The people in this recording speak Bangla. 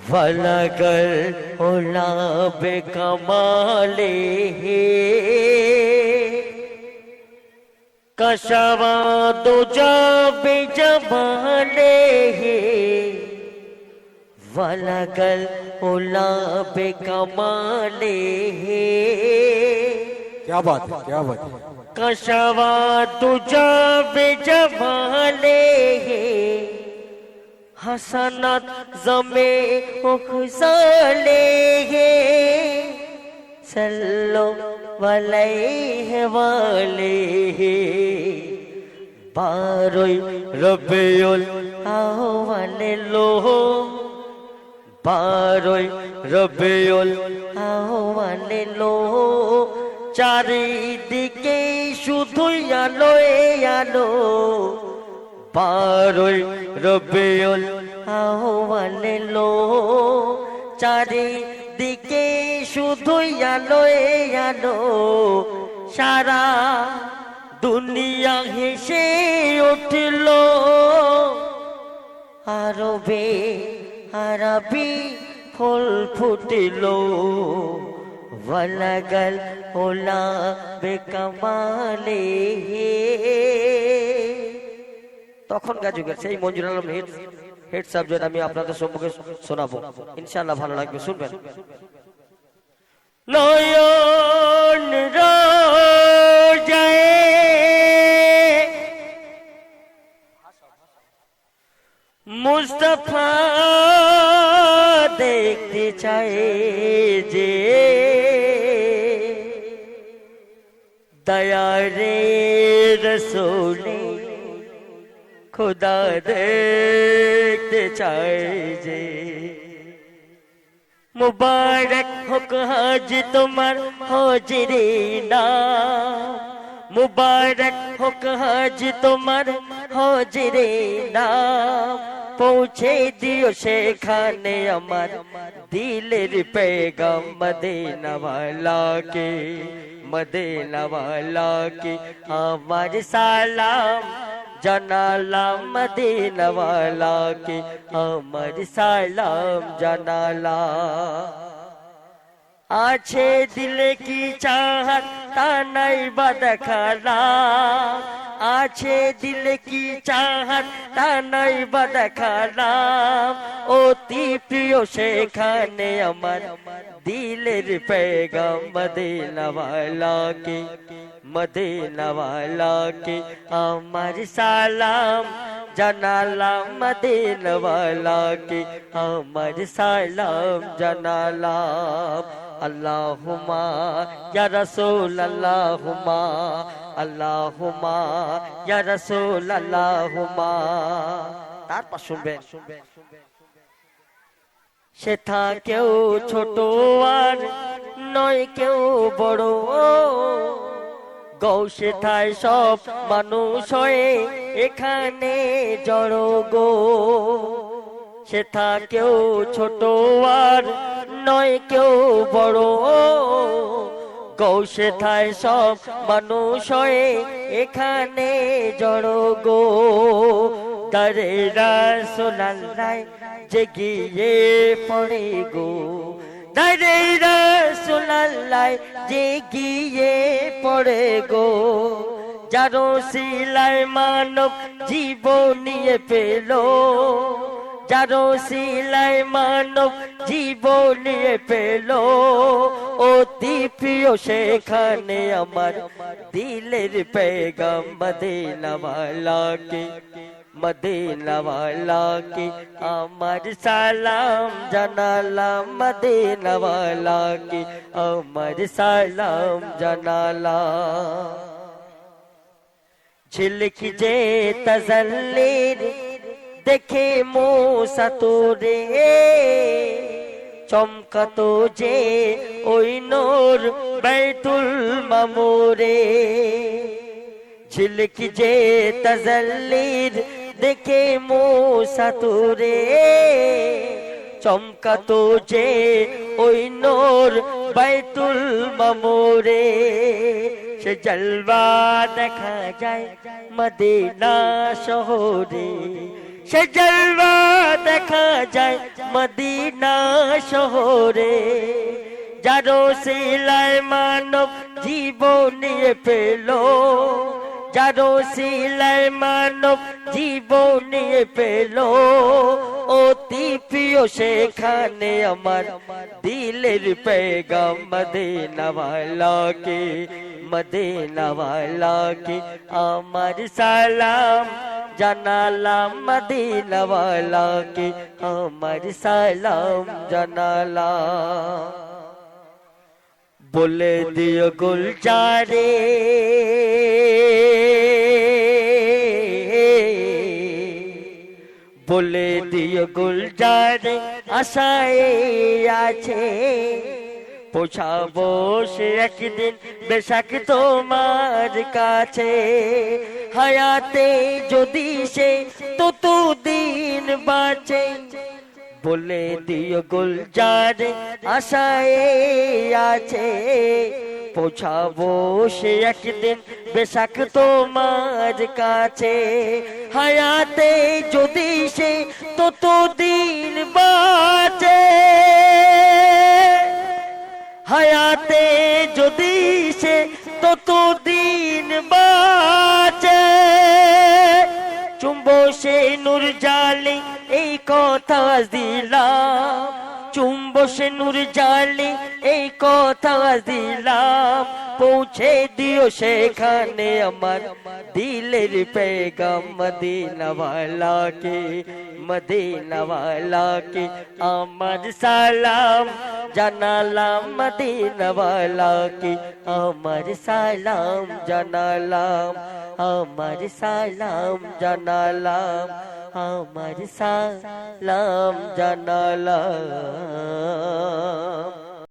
بھلا کر اولا بے کمالے کشوا دو جا بے جمالے بھلا کر اولا بے کمالے کیا بات ہے کیا بات ہے؟ کشوا دو جا بے جمالے হাসানাত জমে উখজলে হে সল্লো আলাইহি ওয়ালিহি বারোই রবিউল আওয়ালে লোহ বারোই রবিউল আওয়ালে লোহ চারিদিকে শুধুই আলোয় আলো বারোই রবিউল আহ্বানে লোহ চারিদিকে শুধুই আলো আলো, সারা দুনিয়া হেসে উঠল। আরবে আরবি ফুল ফুটিল, ওয়ালাগাল ওলা বেকামালে তখনকার যুগের সেই মঞ্জুর আলম হেড সাবজেক্ট আমি আপনাদের সম্মুখে শোনাবো। ইনশাআল্লাহ ভালো লাগবে, শুনবেন। নয়ন যায় মুস্তফা দেখতে চায় যে দয়ারে রসোলে খুদা দেখতে চায় যে মুবারক হোক হাজ তোমার হজরে না মুবারক হোক হাজ তোমার হজরে না পৌঁছে দিও সেখানে আমার দিলের পেগম মদিনাওয়ালাকে মদিনাওয়ালাকে। আমার সালাম জানালাম মদিনওয়ালাকে আমার সালাম জানালা আছে দিলে কি চাহাত তা নাই বা দেখালা আছে দিলে কি চাহাত তা নাই বা দেখালাম। অতি প্রিয় সেখানে আমার দিলের পেগাম। মদিনাওয়ালাকে মদিনাওয়ালাকে আমার সালাম জানালাম। মদিনওয়ালাকে আমার সালাম জানালাম। আল্লাহুমা ইয়া রাসূল আল্লাহুমা আল্লাহুমা ইয়া রাসূল আল্লাহুমা তারপর শুনবেন, সে কেউ ছোট আর নয় কেউ বড়। গৌসে থায় সব মানুষ হয়ে এখানে জড়ো গো। সে কেউ ছোট আর নয় কেউ বড়। গৌসে থায় সব মানুষ এখানে জড়ো গো। তারে রাসোলাল্লায় যে জেগিয়ে পড়ে গো। দারে রাসোলাল্লায় যে গিয়ে পড়ে গো। যারো শিলায় মানব জীবন নিয়ে পেল। যারো শিলায় মানব জীবন পেল। অতি প্রিয় সেখানে আমার দিলের পেগাম মদিনাওয়ালাকে মদিনাওয়ালাকে আমার সালাম জানালাম, মদিনাওয়ালাকে আমার সালাম জানালাম। ঝিলকি যে তজল্লির দেখে মোসা তোরে চমকাতো যে ওই নোর বাইতুল মামুরে। ঝিলকি যে তজল্লির দেখে মোসা তোরে চমকাতো যে ওই নোর বাইতুল মামুরে। সে জলবা দেখা যায় মদিনা শহরে সে জলওয়া দেখা যায় মদিনা শহরে, যারো সিলায় মানব জীবন পেল, যারো সিলায় মানব জীবন পেল। অতি প্রিয় সেখানে আমার দিলের পেগাম মদিনাওয়ালাকে মদিনাওয়ালাকে আমার সালাম। জানালাম মদিনাওয়ালাকে আমার সালাম জানালাম বলে দিও গুলজারে বলে দিও গুলজারে আশায় আছে পোছাবো সে একদিন বেশাক তোমার কাছে হায়াতে যদি সে তো দিন বাঁচে, বলে দিও গুলজার আশায় আছে। পৌঁছাবো সে একদিন বেশাক তোমার কাছে। হায়াতে যদি সে তত দিন বাঁচে, হায়াতে যদি সে তত দিন বাঁচে চুম্ব সে নূর জালি এই কথা দিলাম। চুম্ব সে নূর জালি এই কথা দিলাম। পৌঁছে দিও সেখানে আমার দিলের পেগাম মদিনাওয়ালাকে মদিনাওয়ালাকে আমার সালাম জানালাম, মদিনাওয়ালাকে আমার সালাম জানালাম। আমার সালাম জানালাম আমার সালাম জানালাম।